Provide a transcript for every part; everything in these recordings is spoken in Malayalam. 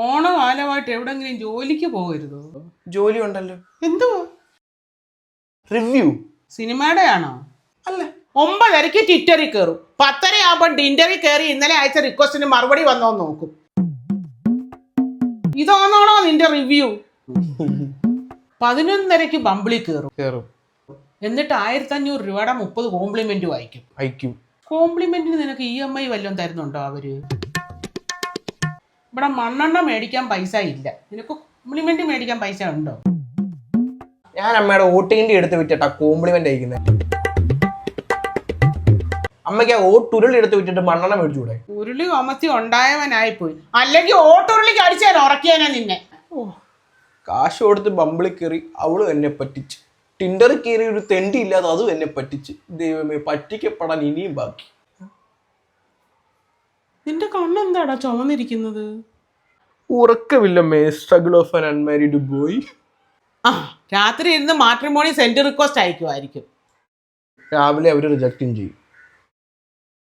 ഓണകാലമായിട്ട് എവിടെങ്കിലും ജോലിക്ക് പോകരുതോ? ജോലി ഉണ്ടല്ലോ എന്തോ? റിവ്യൂ. സിനിമയുടെ ആണോ? അല്ല. ഒമ്പതരക്ക് ട്വിറ്ററിൽ കയറും പത്തര ആകുമ്പോൾ ടിൻഡറിൽ കയറി ഇന്നലെ അയച്ച റിക്വസ്റ്റിന് മറുപടി വന്നോ നോക്കും. ഇതാണോണോ നിന്റെ റിവ്യൂ? പതിനൊന്നരക്ക് ബമ്പിളി കയറും കേറും. എന്നിട്ട് ആയിരത്തി അഞ്ഞൂറ് രൂപയുടെ മുപ്പത് കോംപ്ലിമെന്റ് വായിക്കും. അയക്കും കോംപ്ലിമെന്റിന് നിനക്ക് ഇ എം ഐ വല്ലതും തരുന്നുണ്ടോ അവർ? ഇവിടെ മണ്ണെണ്ണ മേടിക്കാൻ പൈസ ഇല്ല. നിനക്ക് കോംപ്ലിമെന്റ് മേടിക്കാൻ പൈസ ഉണ്ടോ? ഞാൻ അമ്മയുടെ ഓട്ടിന്റെ എടുത്ത് വിറ്റിട്ടാ കോംപ്ലിമെന്റ് അയക്കുന്നത് അമ്മയ്ക്ക് ആ വോട്ടുരുളി എടുത്ത് വിറ്റിട്ട് മണ്ണെണ്ണ മേടിച്ചൂടെ ഉരുളി ഒമത്തി ഉണ്ടായവനായി പോയി അല്ലെങ്കിൽ ഓട്ടുരുളിക്ക് അടിച്ചാൽ ഉറക്കിയാനാ നിന്നെ. കാശ് കൊടുത്ത് ബമ്പിളി കയറി അവൾ എന്നെ പറ്റിച്ച്. ടിൻഡറിൽ കയറി ഒരു തെണ്ടി ഇല്ലാതെ അതും എന്നെ പറ്റിച്ച്. ദൈവമേ പറ്റിക്കപ്പെടാൻ ഇനിയും ബാക്കി. നിന്റെ കണ്ണെന്താടാ ചുമന്നിരിക്കുന്നത്? ഉറക്കമില്ലമ്മേ struggle of an unmarried boy ആ രാത്രി ഇരുന്ന് മാട്രിമോണി സെൻഡ് റിക്വസ്റ്റ് അയക്കുമായിരിക്കും. രാവിലെ അവർ റിജക്റ്റും ചെയ്യും.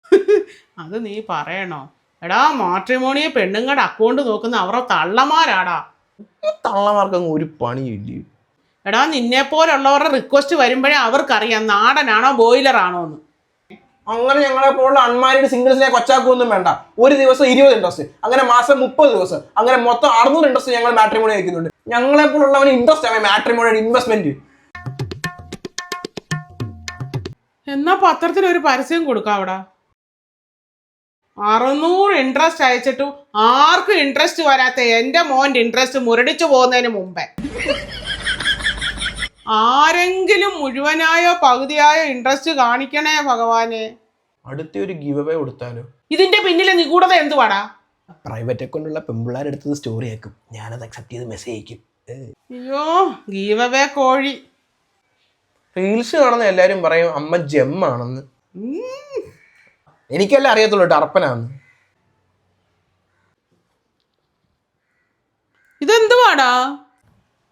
അത് നീ പറയണോ? എടാ മാട്രിമോണിയെ പെണ്ണുങ്ങളുടെ അക്കൗണ്ട് നോക്കുന്ന അവരുടെ തള്ളമാരാടാ? ഈ തള്ളമാർക്കങ്ങ് ഒരു പണിയില്ല എടാ നിന്നെ പോലുള്ളവരുടെ റിക്വസ്റ്റ് വരുമ്പോഴേ അവർക്കറിയാം നാടനാണോ ബോയിലറാണോന്ന് എന്ന് അങ്ങനെ ഞങ്ങളെ പോലുള്ള അൺമാരീഡ് സിംഗിൾസിനെ കൊച്ചാക്കൊന്നും വേണ്ട. ഒരു ദിവസം ഇരുപത് ഇൻട്രസ്റ്റ് അങ്ങനെ മാസം മുപ്പത് ദിവസം. അങ്ങനെ മൊത്തം അറുന്നൂറ് ഇൻട്രസ്റ്റ് ഞങ്ങൾ മാട്രിമോണി അയക്കുന്നുണ്ട് ഞങ്ങളെ പോലുള്ളവന് ഇൻട്രസ്റ്റ് ആണ് മാട്രിമോണിയുടെ ഇൻവെസ്റ്റ്മെന്റ് എന്നാ പത്രത്തിൽ ഒരു പരസ്യം കൊടുക്കാം അവിടെ. അറുന്നൂറ് ഇൻട്രസ്റ്റ് അയച്ചിട്ടും ആർക്കും ഇൻട്രസ്റ്റ് വരാത്ത എന്റെ മോന്റെ ഇൻട്രസ്റ്റ് മുരടിച്ചു പോകുന്നതിന് മുമ്പേ. ആരെങ്കിലും മുഴുവനായോ പകുതിയായോ ഇൻട്രസ്റ്റ് കാണിക്കണേ ഭഗവാനെ. അടുത്ത ഒരു ഗിവ് അവേ കൊടുത്താലോ? ഇതിന്റെ പിന്നിലെ നിഗൂഢത എന്തുവാടാ? പ്രൈവറ്റ് അക്കൗണ്ടുള്ള പെമ്പിള്ളാരെടുത്തത് സ്റ്റോറി ആക്കും. ഞാനത് അക്സെപ്റ്റ് ചെയ്ത് മെസ്സേജ് അയക്കും. അയ്യോ ഗീവവേ കോഴി. റീൽസ് കാണുന്ന എല്ലാരും പറയും അമ്മ ജെമ്മാണെന്ന് എനിക്കല്ല എനിക്കല്ലേ അറിയത്തുള്ളൂ ടർപ്പനാന്ന് ഇതെന്തുവാടാ?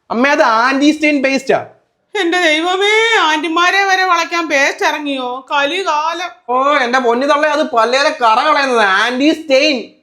അമ്മ അത് ആന്റി സ്റ്റെയിൻ പേസ്റ്റാ എന്റെ ദൈവമേ ആന്റിമാരെ വരെ വളയ്ക്കാൻ പേസ്റ്റ് ഇറങ്ങിയോ? കലികാലം. ഓ എന്റെ പൊന്നി തള്ളേ അത് പല്ലേലെ കറ കളയുന്നത്. Anti stain.